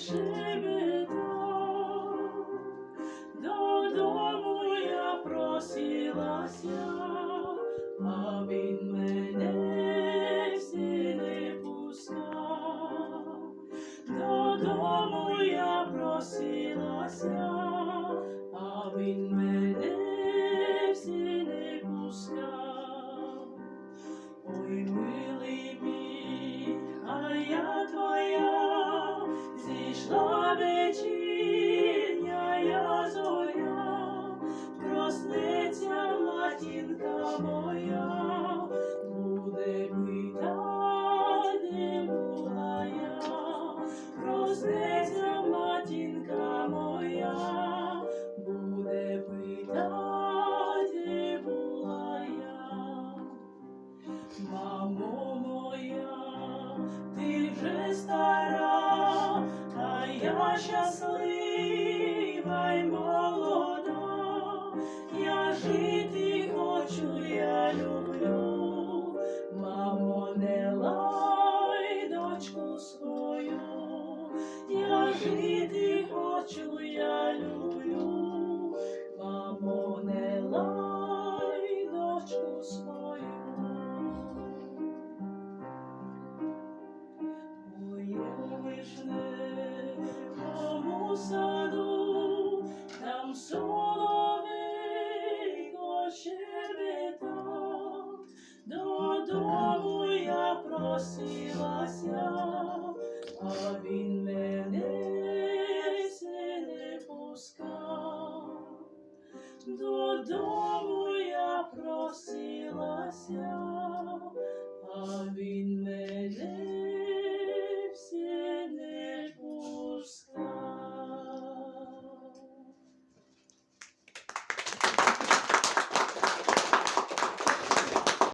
щебетав, додому я просилася, а він мене всі не пускав. Додому я просилася, а він мене i bet you я щаслива й молода, я жити хочу, я люблю, мамо, не лай дочку свою, я жити хочу, я а він мене не пускав. Додому я просилася, а він